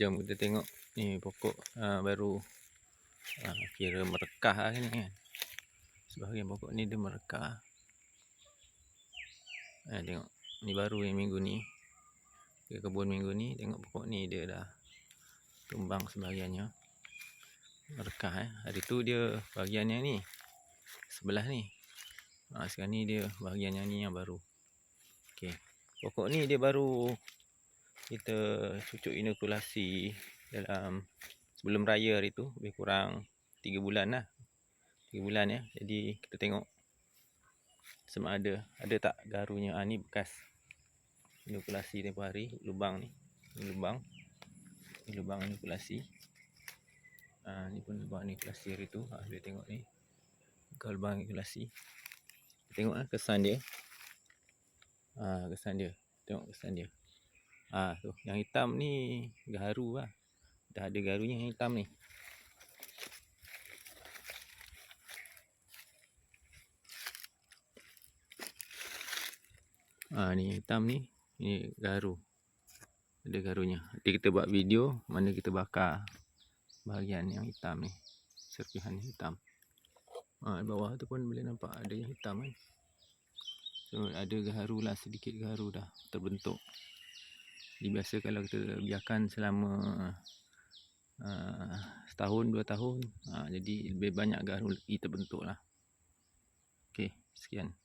jom kita tengok ni pokok uh, baru uh, kira merekah lah ni kan. Sebahagian pokok ni dia merekah. Eh, tengok ni baru ni minggu ni. Ke kebun minggu ni tengok pokok ni dia dah tumbang sebahagiannya. Merekah eh. Hari tu dia bahagian yang ni sebelah ni. Ha, sekarang ni dia bahagian yang ni yang baru. Okey. Pokok ni dia baru kita cucuk inokulasi dalam sebelum raya hari tu lebih kurang 3 bulan lah. 3 bulan ya. Jadi kita tengok sama ada. Ada tak garunya? Ha, ni bekas inokulasi tempoh hari lubang ni. Ni lubang. Ni lubang inokulasi. Ha, ni pun lubang inokulasi hari tu. Ha, boleh tengok ni. Bekas lubang inokulasi. Tengok lah kesan dia. Ha, kesan dia. Tengok kesan dia Ah tu, yang hitam ni garu lah. Dah ada garunya yang hitam ni. Ah ni hitam ni, ni garu. Ada garunya. Nanti kita buat video mana kita bakar bahagian yang hitam ni. Serpihan hitam. Ah di bawah tu pun boleh nampak ada yang hitam kan. So ada garu lah sedikit garu dah terbentuk. Biasa kalau kita biarkan selama uh, setahun, dua tahun, uh, jadi lebih banyak garu terbentuk lah. Okay, sekian.